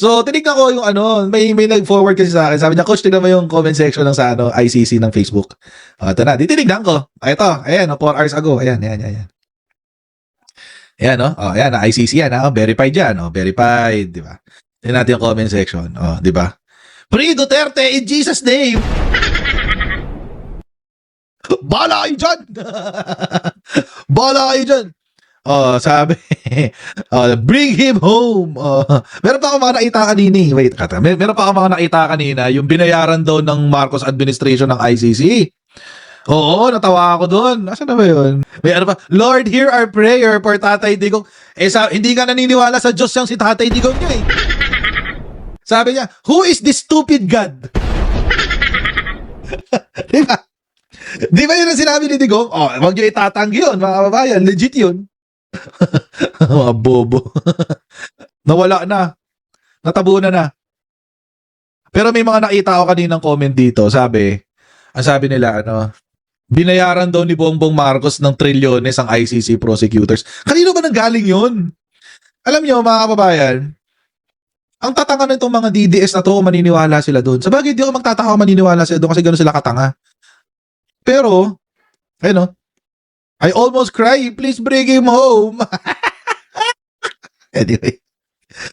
So, tinignan ko yung ano, may may nag-forward kasi sa akin. Sabi niya, Coach, tignan mo yung comment section ng sa ano, ICC ng Facebook. O, ito na, titinignan ko. Ah, Ito, ayan, 4 hours ago. Ayan, ayan, ayan. Ayan, no? Oh, ayan, na ICC yan, ha? Oh, verified yan, oh, verified, di ba? Tingnan natin yung comment section, oh, di ba? Free Duterte in Jesus name! Bala kayo dyan! Bala kayo dyan! Oh, sabi, oh, bring him home. Oh, meron pa ako mga nakita kanina. eh. Wait, kata. Mer- meron pa ako mga nakita kanina, yung binayaran daw ng Marcos administration ng ICC. Oo, natawa ako doon. Nasaan na ba yun? May ano pa, Lord, hear our prayer for Tatay Digong. Eh, sa, hindi ka naniniwala sa Diyos yung si Tatay Digong nyo eh. Sabi niya, who is this stupid God? Di ba? Di ba yun ang sinabi ni Digong? Oh, wag nyo itatanggi yun, mga kababayan. Legit yun. mga bobo. Nawala na. Natabunan na. Pero may mga nakita ako kaninang comment dito. Sabi, ang sabi nila, ano, binayaran daw ni Bongbong Marcos ng trilyones ang ICC prosecutors. Kanino ba nanggaling yun? Alam nyo, mga kababayan, ang tatanga na itong mga DDS na to, maniniwala sila doon. Sa bagay, di ako magtataka maniniwala sila doon kasi gano'n sila katanga. Pero, ayun o, I almost cry, please bring him home. anyway.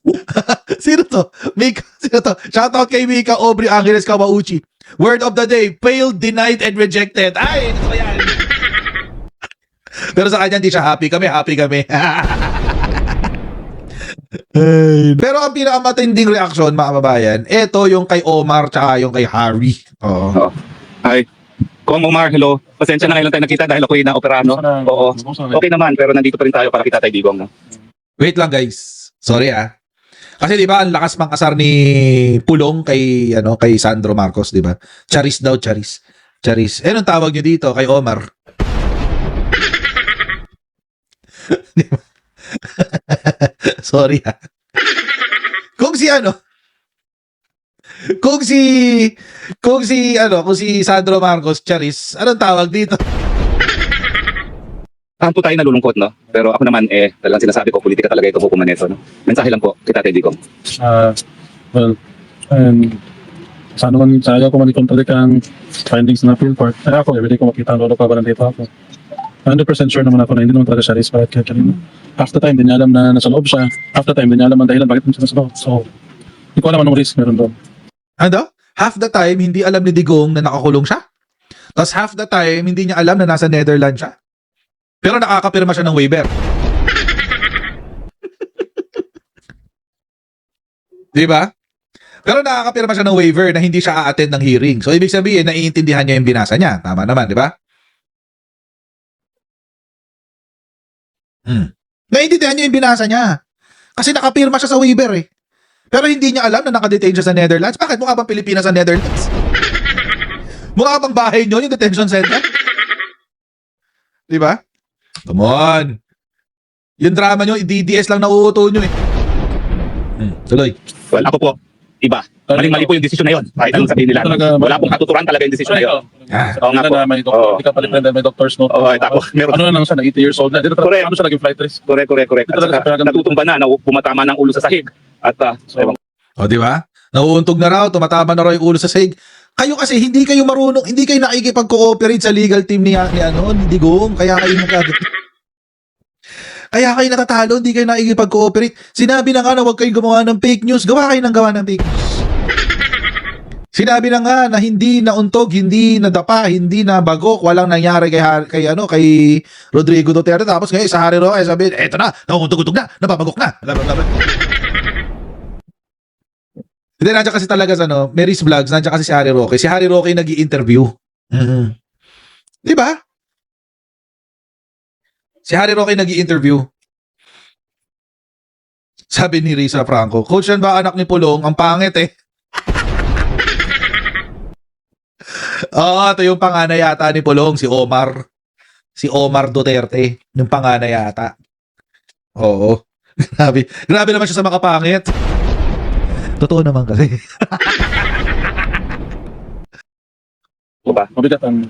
sino to? Mika, sino to? Shoutout kay Mika Aubrey Angeles Kawauchi. Word of the day, failed, denied, and rejected. Ay, ito yan. Pero sa kanya hindi siya happy. Kami happy kami. Pero ang pinakamatinding reaksyon, mga kababayan, ito yung kay Omar tsaka yung kay Harry. Oo. Hi. Kung Omar, hello. Pasensya na ngayon lang tayo nakita dahil ako'y na-operano. Oo. Okay naman, pero nandito pa rin tayo para kita tayo Digong. No? Wait lang guys. Sorry ah. Kasi 'di ba ang lakas mang asar ni Pulong kay ano kay Sandro Marcos, 'di ba? Charis daw, Charis. Charis. Eh anong tawag niyo dito kay Omar? Sorry ah. Kung si ano kung si kung si ano kung si Sandro Marcos Charis anong tawag dito Saan po tayo nalulungkot, no? Pero ako naman, eh, talagang sinasabi ko, politika talaga ito hukuman nito, no? Mensahe lang po kita tayo Digong. Uh, well, and sana man sa ayaw ko man i-contradict ang findings na field court. Ay ako, everyday ko makita ang lolo pa ba nandito ako. 100% sure naman ako na hindi naman talaga siya race bakit kaya kanina. Half the time, hindi niya alam na nasa loob siya. Half the time, hindi niya alam ang dahilan bakit siya nasa loob. So, hindi ko alam anong risk meron doon. Ano? Half the time, hindi alam ni Digong na nakakulong siya. Tapos half the time, hindi niya alam na nasa Netherlands siya. Pero nakakapirma siya ng waiver. Di ba? Pero nakakapirma siya ng waiver na hindi siya a-attend ng hearing. So, ibig sabihin, naiintindihan niya yung binasa niya. Tama naman, di ba? Hmm. Naiintindihan niya yung binasa niya. Kasi nakapirma siya sa waiver eh. Pero hindi niya alam na nakadetain siya sa Netherlands. Bakit? Mukha bang Pilipinas sa Netherlands? Mukha bang bahay niyo yung detention center? Di ba? Come on. Yung drama niyo, DDS lang nauuto niyo eh. Hmm, tuloy. Well, ako po, iba. Maling-mali po yung desisyon na yun. Kahit anong sabihin nila. Talaga, Wala pong katuturan talaga yung desisyon na yun. Ah, Oo nga po. na may doctor, hindi ka pala friend, may doctor's note. Oo, eh, tapos meron. Ano na lang siya, na 80 years old na. Dito talaga, ano siya naging flight risk. Correct, correct, correct. At Ito talaga, saka, natutumba na, pumatama ng ulo sa sahig. At, uh, So, o di ba? Nauuntog na raw, tumatama na raw yung ulo sa sahig. Kayo kasi hindi kayo marunong, hindi kayo nakikipag-cooperate sa legal team ni, ni ano, ni Digong. Kaya kayo nagkag... Kaya kayo natatalo, hindi kayo nakikipag-cooperate. Sinabi na nga na huwag kayong gumawa ng fake news. Gawa kayo ng gawa ng fake news. Sinabi na nga na hindi nauntog, hindi nadapa, hindi na bagok, walang nangyari kay, kay, ano, kay Rodrigo Duterte. Tapos ngayon sa Harry Roque, sabi, eto na, nauuntog-untog na, napabagok na. Blah, blah. Hindi, nandiyan kasi talaga sa ano, Mary's Vlogs, nandiyan kasi si Harry Roque. Si Harry Roque nag interview Mhm. Di ba? Si Harry Roque nag interview Sabi ni Risa Franco, Coach, yan ba anak ni Pulong? Ang pangit eh. Oo, ito yung panganay yata ni Pulong, si Omar. Si Omar Duterte, yung panganay yata. Oo. Grabe. Grabe naman siya sa makapangit. Totoo naman kasi. ba? mabigat ang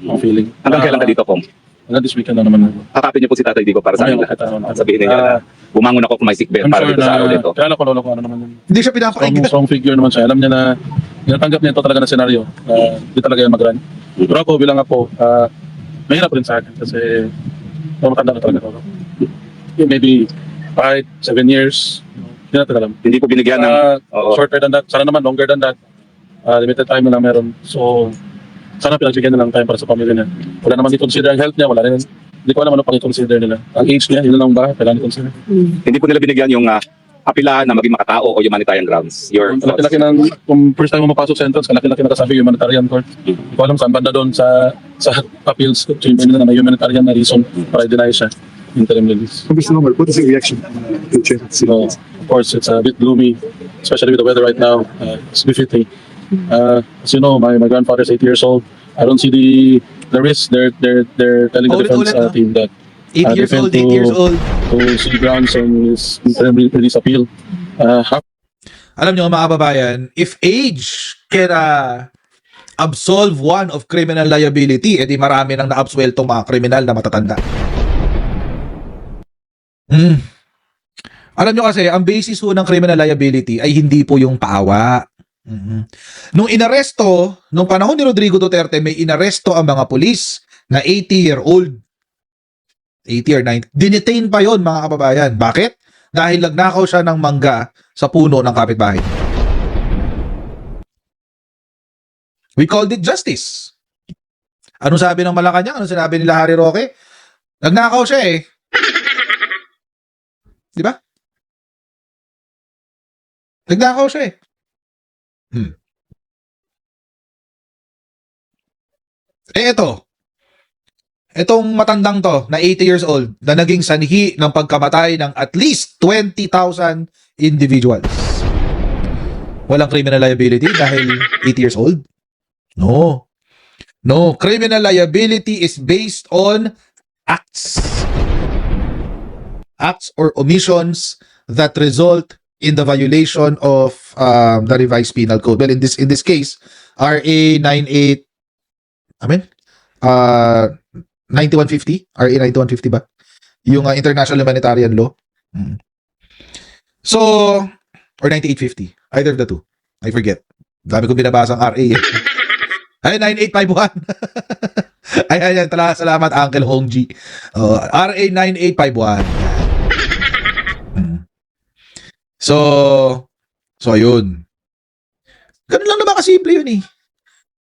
ang feeling. Hanggang kailan ka dito, Pong? Hanggang this weekend na naman. Kakapin niyo po si Tatay Digo para sa amin lahat. At sabihin niyo Ah, na bumangon ako kung may sick bed I'm para dito sa araw na, dito. kaya alam ko lolo ko ano naman yun. Hindi siya Strong, pinapakinggan. strong figure naman siya. Alam niya na, tinatanggap niya ito talaga na senaryo. Uh, hindi talaga yan mag-run. Pero ako bilang ako, uh, mahirap rin sa akin kasi matanda na talaga ako. Maybe five, seven years, hindi natin alam. Hindi ko binigyan ng Uh, shorter than that, sana naman longer than that. Uh, limited time na lang meron. So, sana pinagbigyan na lang time para sa pamilya niya. Wala naman i-consider ang health niya, wala rin. Hindi ko alam ano pang i-consider nila. Ang age niya, yun lang ba? Kailangan i-consider. hindi ko nila binigyan yung ah, apilaan na maging makatao o humanitarian grounds. Your Ang kalaki-laki ng, kung first time mo mapasok sa entrance, kalaki-laki nakasabi humanitarian court. Hindi ko alam saan banda doon sa sa appeals chamber nila na may humanitarian na reason para i-deny siya interim release. Congressman Omar, what is your reaction to change? So, of course, it's a bit gloomy, especially with the weather right now. Uh, it's befitting. Uh, as you know, my, my grandfather's 80 years old. I don't see the the risk. They're they're they're telling the Ulit-ulit, defense uh, no? team that 8 Uh, years old, 8 to- years old. to see grounds on his interim release appeal. Uh, Alam nyo mga kababayan, if age can uh, absolve one of criminal liability, edi marami nang na-absuelto mga kriminal na matatanda. Hmm. Alam nyo kasi, ang basis po ng criminal liability ay hindi po yung paawa. Mhm. Nung inaresto, nung panahon ni Rodrigo Duterte, may inaresto ang mga pulis na 80-year-old. 80 or 90. Dinetain pa yon mga kababayan. Bakit? Dahil nagnakaw siya ng mangga sa puno ng kapitbahay. We called it justice. Ano sabi ng Malacanang? Ano sinabi nila Harry Roque? Nagnakaw siya eh. Di ba? Nagnakaw siya eh. Hmm. Eh ito. Itong matandang to na 80 years old na naging sanhi ng pagkamatay ng at least 20,000 individuals. Walang criminal liability dahil 80 years old? No. No, criminal liability is based on acts. Acts or omissions that result in the violation of um, the revised penal code. Well, in this in this case, RA 98 I mean, uh 9150, RA 9150 ba? Yung uh, international humanitarian law. Mm. So, or 9850, either of the two. I forget. Dami kong binabasa ang RA. eh. Ay, 9851. ay, ay, ay, tala, salamat, Uncle Hongji. Uh, RA 9851. So, so ayun. Ganun lang naman kasimple yun eh.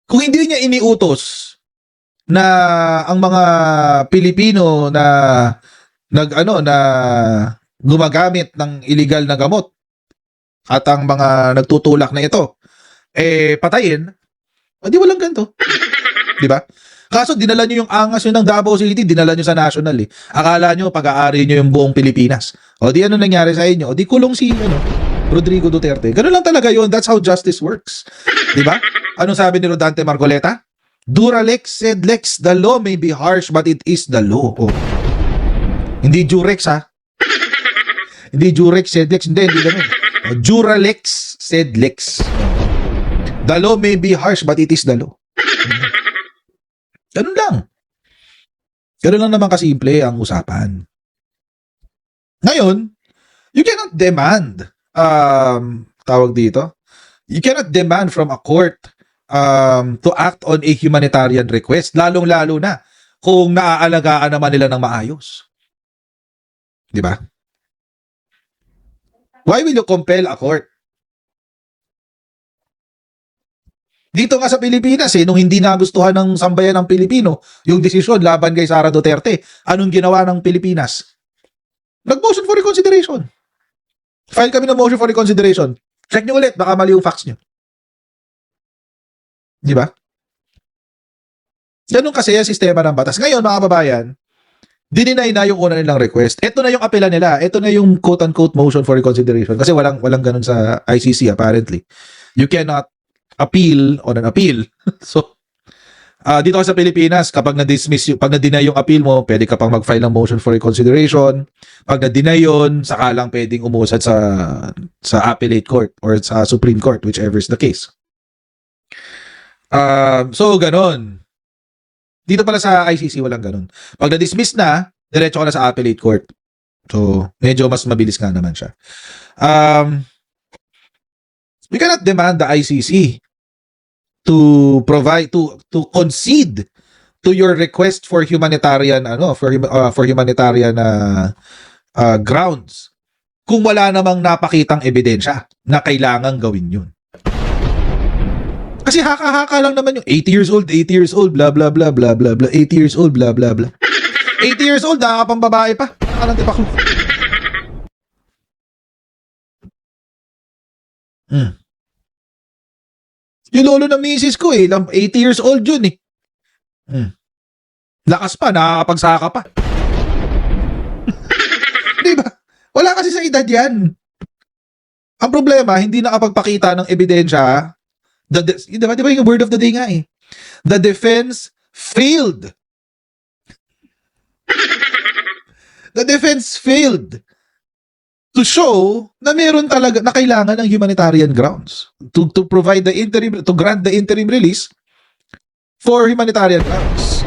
Kung hindi niya iniutos na ang mga Pilipino na nag ano na gumagamit ng illegal na gamot at ang mga nagtutulak na ito eh patayin, o di walang ganito. Di ba? Kaso dinala nyo yung angas yun ng Davao City, dinala nyo sa national eh. Akala nyo pag-aari nyo yung buong Pilipinas. O di ano nangyari sa inyo? O di kulong si ano, Rodrigo Duterte. Ganun lang talaga yun. That's how justice works. Di ba? Anong sabi ni Rodante Marcoleta? Duralex said Lex, the law may be harsh but it is the law. Oh. Hindi Jurex ha. hindi Jurex said Lex. Hindi, hindi ganun. Oh, Duralex said Lex. The law may be harsh but it is the law. Ganun lang. Ganun lang naman kasimple ang usapan. Ngayon, you cannot demand um, tawag dito, you cannot demand from a court um, to act on a humanitarian request, lalong-lalo na kung naaalagaan naman nila ng maayos. Di ba? Why will you compel a court? Dito nga sa Pilipinas eh, nung hindi nagustuhan ng sambayan ng Pilipino, yung desisyon laban kay Sara Duterte, anong ginawa ng Pilipinas? Nag-motion for reconsideration. File kami ng motion for reconsideration. Check nyo ulit, baka mali yung facts nyo. Di ba? Ganun kasi ang sistema ng batas. Ngayon, mga kababayan, dininay na yung una nilang request. Ito na yung apela nila. Ito na yung quote-unquote motion for reconsideration. Kasi walang, walang ganun sa ICC apparently. You cannot appeal on an appeal. so, ah dito sa Pilipinas, kapag na-dismiss yung, pag na-deny yung appeal mo, pwede ka pang mag-file ng motion for reconsideration. Pag na-deny yun, saka lang pwedeng umusad sa sa appellate court or sa Supreme Court, whichever is the case. Um, so, ganon. Dito pala sa ICC, walang ganon. Pag na-dismiss na, diretso ka na sa appellate court. So, medyo mas mabilis nga naman siya. Um, we cannot demand the ICC to provide to to concede to your request for humanitarian ano for uh, for humanitarian uh, uh, grounds kung wala namang napakitang ebidensya na kailangan gawin yun. Kasi haka-haka lang naman yung 80 years old, 80 years old, blah blah blah blah blah blah, 80 years old, blah blah blah. 80 years old, nakakapang babae pa. Nakalang tipa ko. Hmm. Yung lolo ng misis ko eh, lam- 80 years old yun eh. Hmm. Lakas pa, nakakapagsaka pa. Di ba? Wala kasi sa edad yan. Ang problema, hindi nakapagpakita ng ebidensya. The, de- di ba, di ba yung word of the day nga eh? The defense failed. The defense failed to show na meron talaga na kailangan ng humanitarian grounds to to provide the interim to grant the interim release for humanitarian grounds.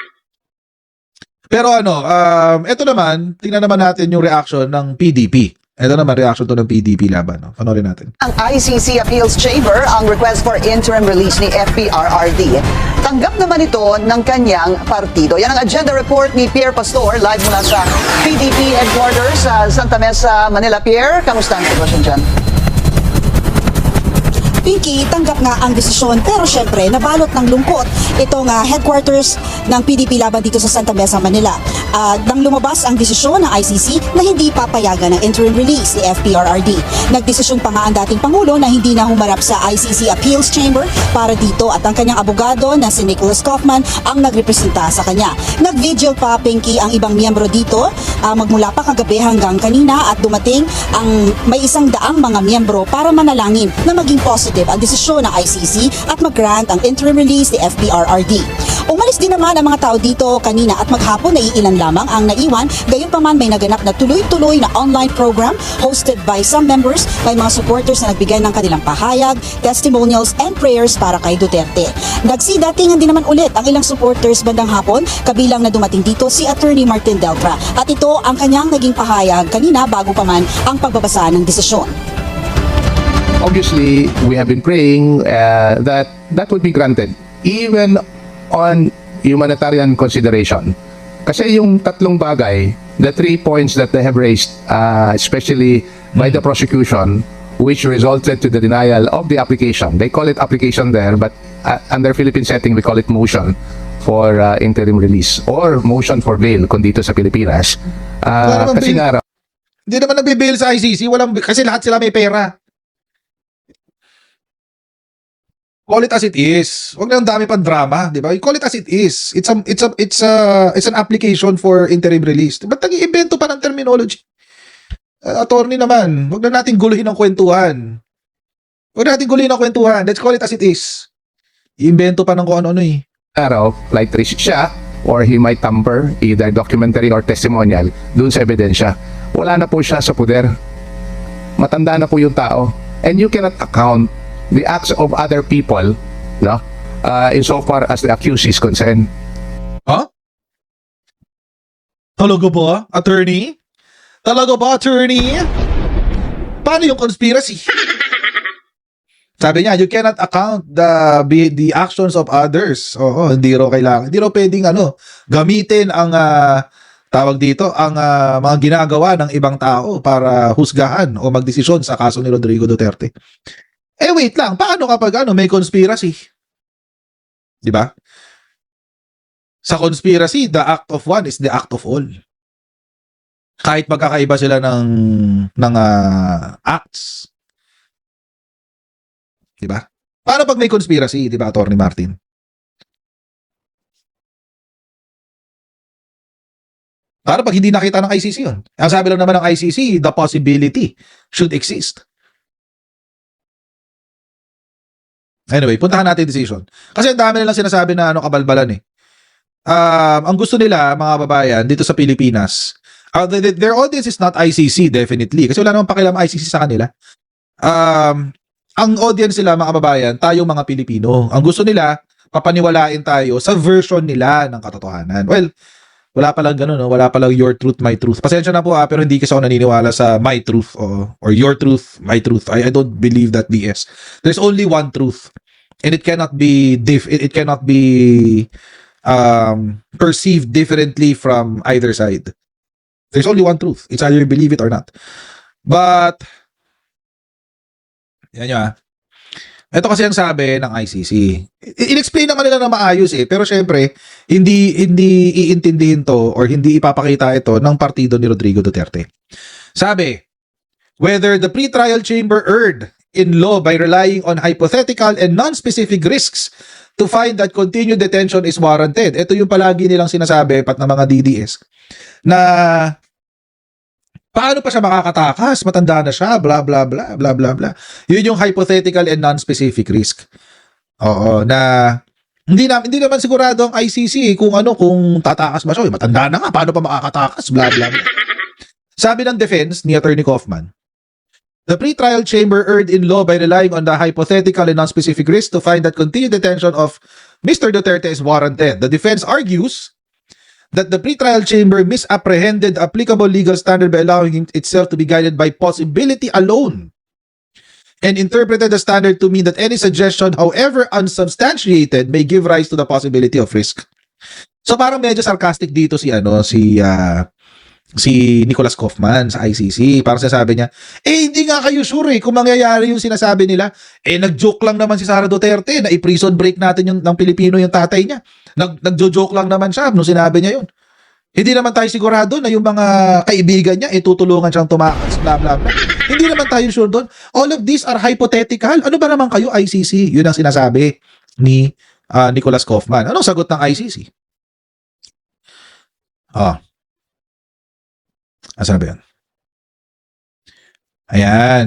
Pero ano, um, ito naman, tingnan naman natin yung reaction ng PDP. Ito naman, reaction to ng PDP laban. No? Panorin natin. Ang ICC Appeals Chamber ang request for interim release ni FPRRD. Tanggap naman ito ng kanyang partido. Yan ang agenda report ni Pierre Pastor live mula sa PDP headquarters sa Santa Mesa, Manila. Pierre, kamusta ang sitwasyon dyan? Pinky, tanggap nga ang desisyon pero syempre nabalot ng lungkot itong ah, headquarters ng PDP laban dito sa Santa Mesa, Manila. Ah, nang lumabas ang desisyon ng ICC na hindi papayagan ng interim release ni FPRRD. Nagdesisyon pa nga ang dating Pangulo na hindi na humarap sa ICC Appeals Chamber para dito at ang kanyang abogado na si Nicholas Kaufman ang nagrepresenta sa kanya. Nag-vigil pa Pinky ang ibang miyembro dito ah, magmula pa kagabi hanggang kanina at dumating ang may isang daang mga miyembro para manalangin na maging positive ang desisyon ng ICC at mag-grant ang interim release ni FPRRD. Umalis din naman ang mga tao dito kanina at maghapon na iilan lamang ang naiwan. Gayunpaman may naganap na tuloy-tuloy na online program hosted by some members, may mga supporters na nagbigay ng kanilang pahayag, testimonials, and prayers para kay Duterte. Nagsidatingan din naman ulit ang ilang supporters bandang hapon, kabilang na dumating dito si Attorney Martin Deltra. At ito ang kanyang naging pahayag kanina bago pa man ang pagbabasa ng desisyon. Obviously we have been praying uh, that that would be granted even on humanitarian consideration. Kasi yung tatlong bagay the three points that they have raised uh, especially by the prosecution which resulted to the denial of the application. They call it application there but uh, under Philippine setting we call it motion for uh, interim release or motion for bail kung dito sa Pilipinas. Uh, kasi nga Hindi naman nagbe-bail sa ICC, walang kasi lahat sila may pera. Call it as it is. Huwag na ang dami pang drama, di ba? Call it as it is. It's a it's a it's a it's an application for interim release. Ba't nag-iimbento pa ng terminology? Uh, attorney naman, huwag na natin guluhin ang kwentuhan. Huwag na natin guluhin ang kwentuhan. Let's call it as it is. Iimbento pa ng kung ano-ano eh. araw, flight risk siya or he might tamper either documentary or testimonial dun sa ebidensya. Wala na po siya sa poder. Matanda na po yung tao. And you cannot account the acts of other people no? Uh, insofar as the accused is concerned. Ha? Talaga ba, attorney? Talaga ba, attorney? Paano yung conspiracy? Sabi niya, you cannot account the be- the actions of others. Oo, hindi raw kailangan. Hindi raw pwedeng ano, gamitin ang ah, tawag dito, ang ah, mga ginagawa ng ibang tao para husgahan o magdesisyon sa kaso ni Rodrigo Duterte. Eh wait lang, paano kapag ano, may conspiracy? 'Di ba? Sa conspiracy, the act of one is the act of all. Kahit magkakaiba sila ng ng ah, acts. 'Di ba? Paano pag may conspiracy, 'di ba, Attorney Martin? Paano pag hindi nakita ng ICC yun? Ang sabi lang naman ng ICC, the possibility should exist. Anyway, puntahan natin decision. Kasi ang dami nilang sinasabi na ano kabalbalan eh. Um, ang gusto nila, mga babayan, dito sa Pilipinas, uh, the- the- their audience is not ICC, definitely. Kasi wala namang pakialam ICC sa kanila. Um, ang audience nila, mga babayan, tayong mga Pilipino. Ang gusto nila, papaniwalain tayo sa version nila ng katotohanan. Well, Wala palang ganun, no? Wala palang your truth, my truth. Pasensya na po ah, pero hindi kasi ako naniniwala sa my truth o or your truth, my truth. I, I don't believe that BS. There's only one truth. And it cannot be diff it, it cannot be um perceived differently from either side. There's only one truth. It's either you believe it or not. But yan nyo ah. Ito kasi ang sabi ng ICC. In-explain naman nila na maayos eh. Pero syempre, hindi hindi iintindihin to or hindi ipapakita ito ng partido ni Rodrigo Duterte. Sabi, whether the pretrial chamber erred in law by relying on hypothetical and non-specific risks to find that continued detention is warranted. Ito yung palagi nilang sinasabi pat ng mga DDS na paano pa siya makakatakas? Matanda na siya, bla bla bla bla bla bla. Yun yung hypothetical and non-specific risk. Oo, na hindi na hindi naman sigurado ang ICC kung ano kung tatakas ba siya. Uy, matanda na nga, paano pa makakatakas? Bla bla bla. Sabi ng defense ni Attorney Kaufman, The pretrial chamber erred in law by relying on the hypothetical and non-specific risk to find that continued detention of Mr. Duterte is warranted. The defense argues that the pretrial chamber misapprehended applicable legal standard by allowing itself to be guided by possibility alone and interpreted the standard to mean that any suggestion, however unsubstantiated, may give rise to the possibility of risk. So parang medyo sarcastic dito si ano si ah, si Nicholas Kaufman sa ICC. Parang sinasabi niya, eh hindi nga kayo sure eh kung mangyayari yung sinasabi nila. Eh nag-joke lang naman si Sara Duterte na i-prison break natin yung ng Pilipino yung tatay niya. Nag nagjo-joke lang naman siya nung sinabi niya yun. Hindi naman tayo sigurado na yung mga kaibigan niya eh tutulungan siyang tumakas, bla bla bla. Hindi naman tayo sure doon. All of these are hypothetical. Ano ba naman kayo ICC? Yun ang sinasabi ni ah, Nicholas Kaufman. Anong sagot ng ICC? Ah. Asan na yun? Ayan.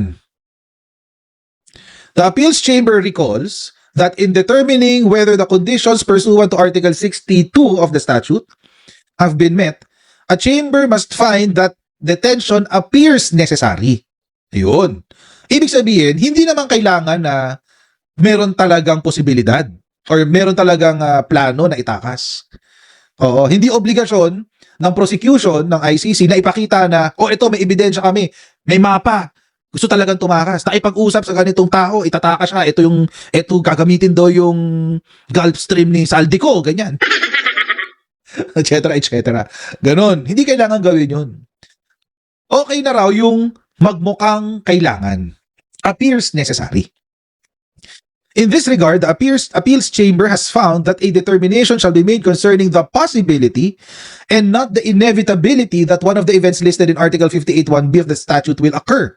The appeals chamber recalls that in determining whether the conditions pursuant to Article 62 of the statute have been met, a chamber must find that detention appears necessary. Ayun. Ibig sabihin, hindi naman kailangan na meron talagang posibilidad or meron talagang ah, plano na itakas. Oo, hindi obligasyon ng prosecution ng ICC na ipakita na, oh ito may ebidensya kami, may mapa, gusto talagang tumakas. Nakipag-usap sa ganitong tao, itataka siya, ito yung, ito gagamitin daw yung Gulf Stream ni Saldico, ganyan. etc. etc. Ganon. Hindi kailangan gawin yun. Okay na raw yung magmukhang kailangan. Appears necessary. In this regard, the appeals, appeals chamber has found that a determination shall be made concerning the possibility and not the inevitability that one of the events listed in Article 58.1b of the statute will occur.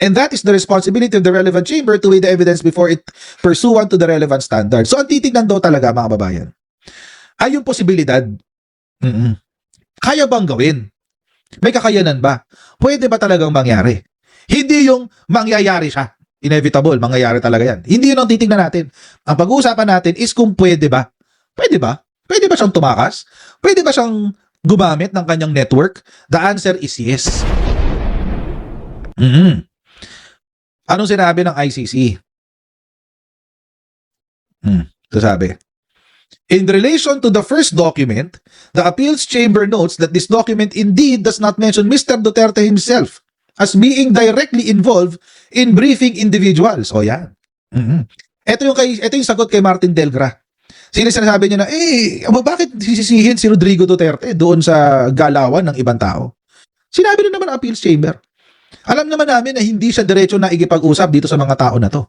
And that is the responsibility of the relevant chamber to weigh the evidence before it pursuant to the relevant standard. So, ang titignan daw talaga, mga babayan, ay yung posibilidad. Mm-mm. Kaya bang gawin? May kakayanan ba? Pwede ba talagang mangyari? Hindi yung mangyayari siya. Inevitable, mangyayari talaga yan. Hindi yun ang titignan natin. Ang pag-uusapan natin is kung pwede ba. Pwede ba? Pwede ba siyang tumakas? Pwede ba siyang gumamit ng kanyang network? The answer is yes. Mhm. Anong sinabi ng ICC? Hmm, ito sabi. In relation to the first document, the appeals chamber notes that this document indeed does not mention Mr. Duterte himself as being directly involved in briefing individuals. O yan. Mhm. Ito yung kay ito yung sagot kay Martin Delgra. Sino sinasabi niya na, eh, bakit sisisihin si Rodrigo Duterte doon sa galawan ng ibang tao? Sinabi na naman appeals chamber. Alam naman namin na hindi siya diretso na igipag-usap dito sa mga tao na to.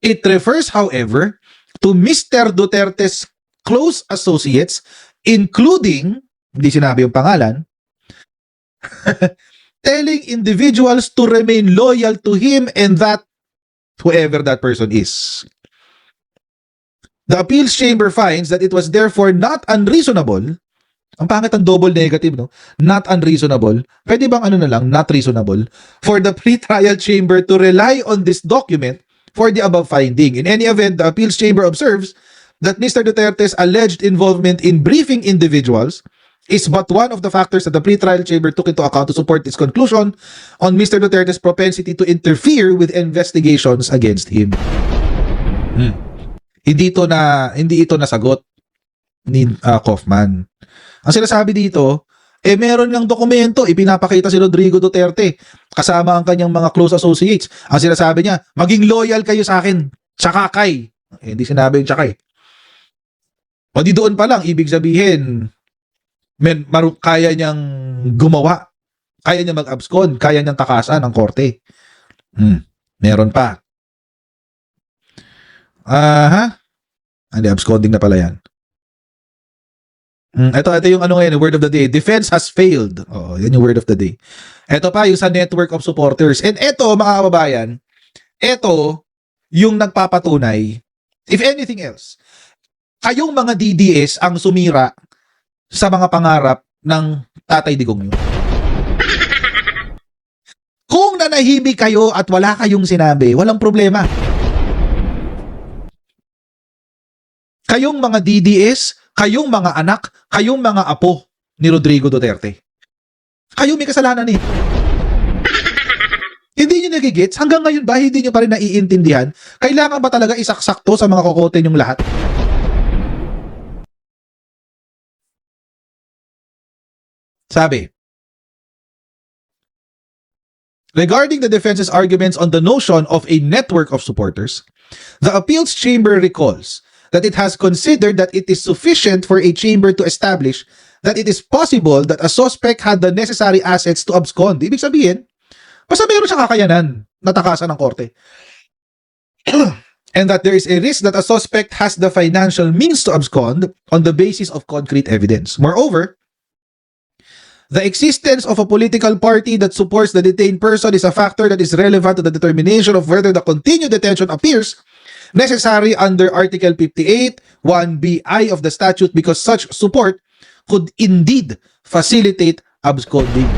It refers, however, to Mr. Duterte's close associates, including, hindi sinabi yung pangalan, telling individuals to remain loyal to him and that whoever that person is. The appeals chamber finds that it was therefore not unreasonable ang pangit ang double negative, no? Not unreasonable. Pwede bang ano na lang, not reasonable, for the pre-trial chamber to rely on this document for the above finding. In any event, the appeals chamber observes that Mr. Duterte's alleged involvement in briefing individuals is but one of the factors that the pre-trial chamber took into account to support its conclusion on Mr. Duterte's propensity to interfere with investigations against him. Hmm. Hindi ito na hindi ito nasagot ni ah, Kaufman. Ang sinasabi dito, eh meron ng dokumento, ipinapakita si Rodrigo Duterte kasama ang kanyang mga close associates. Ang sinasabi niya, maging loyal kayo sa akin, tsaka kay. Eh, hindi sinabi yung tsaka eh. O di doon pa lang, ibig sabihin, men, maru- kaya niyang gumawa. Kaya niya mag-abscond. Kaya niyang takasan ng korte. Hmm. Meron pa. Aha. Hindi, absconding na pala yan. Hmm, ito, ito yung ano ngayon, word of the day. Defense has failed. Oo, yan yung word of the day. Ito pa, yung sa network of supporters. And ito, mga kababayan, ito, yung nagpapatunay, if anything else, kayong mga DDS ang sumira sa mga pangarap ng Tatay Digong nyo. Kung nanahimik kayo at wala kayong sinabi, walang problema. Kayong mga DDS, kayong mga anak, kayong mga apo ni Rodrigo Duterte. Kayo may kasalanan eh. Hindi nyo nagigits? Hanggang ngayon ba hindi nyo pa rin naiintindihan? Kailangan ba talaga isaksakto sa mga kokote nyong lahat? Sabi, Regarding the defense's arguments on the notion of a network of supporters, the appeals chamber recalls that it has considered that it is sufficient for a chamber to establish that it is possible that a suspect had the necessary assets to abscond. Ibig sabihin, basta meron siyang kakayanan, natakasan ng korte. and that there is a risk that a suspect has the financial means to abscond on the basis of concrete evidence. Moreover, the existence of a political party that supports the detained person is a factor that is relevant to the determination of whether the continued detention appears necessary under Article 58, 1BI of the statute because such support could indeed facilitate absconding.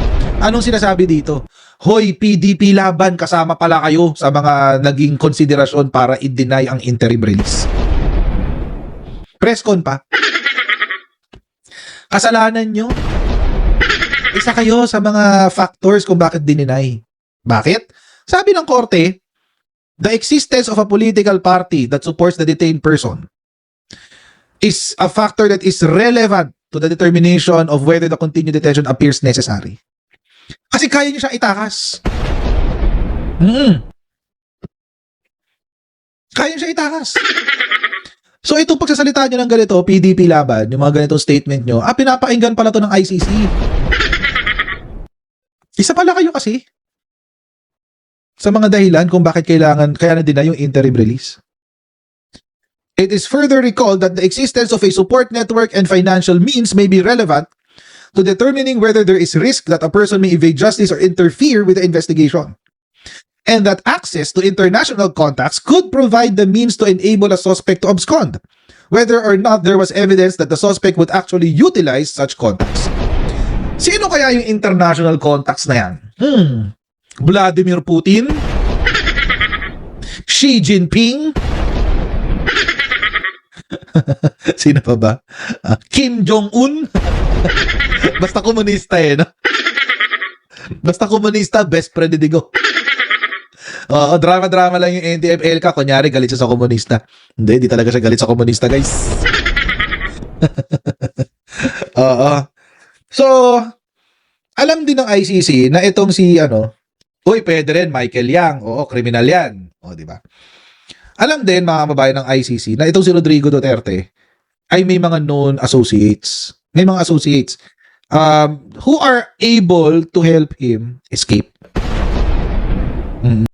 Anong sinasabi dito? Hoy, PDP laban, kasama pala kayo sa mga naging konsiderasyon para i-deny ang interim release. Presscon pa. Kasalanan nyo. Isa kayo sa mga factors kung bakit dininay. Bakit? Sabi ng korte, the existence of a political party that supports the detained person is a factor that is relevant to the determination of whether the continued detention appears necessary. Kasi kaya niyo siya itakas. Mm. Kaya niyo siya itakas. So ito pagsasalita niyo ng ganito, PDP laban, yung mga ganitong statement niyo, ah, pinapakinggan pala to ng ICC. Isa pala kayo kasi sa mga dahilan kung bakit kailangan kaya na din na yung interim release. It is further recalled that the existence of a support network and financial means may be relevant to determining whether there is risk that a person may evade justice or interfere with the investigation. And that access to international contacts could provide the means to enable a suspect to abscond, whether or not there was evidence that the suspect would actually utilize such contacts. Sino kaya yung international contacts na yan? Hmm. Vladimir Putin? Xi Jinping? Sino pa ba? Ah, Kim Jong-un? Basta komunista eh, no? Basta komunista, best friend ni Digo. Oo, drama-drama lang yung NTFL ka. Kunyari, galit siya sa komunista. Hindi, di talaga siya galit sa komunista, guys. Oo. So, alam din ng ICC na itong si, ano, uy, pwede rin, Michael Yang. Oo, kriminal yan. O, di ba? Alam din, mga kababayan ng ICC, na itong si Rodrigo Duterte ay may mga known associates. May mga associates um, who are able to help him escape. Mm.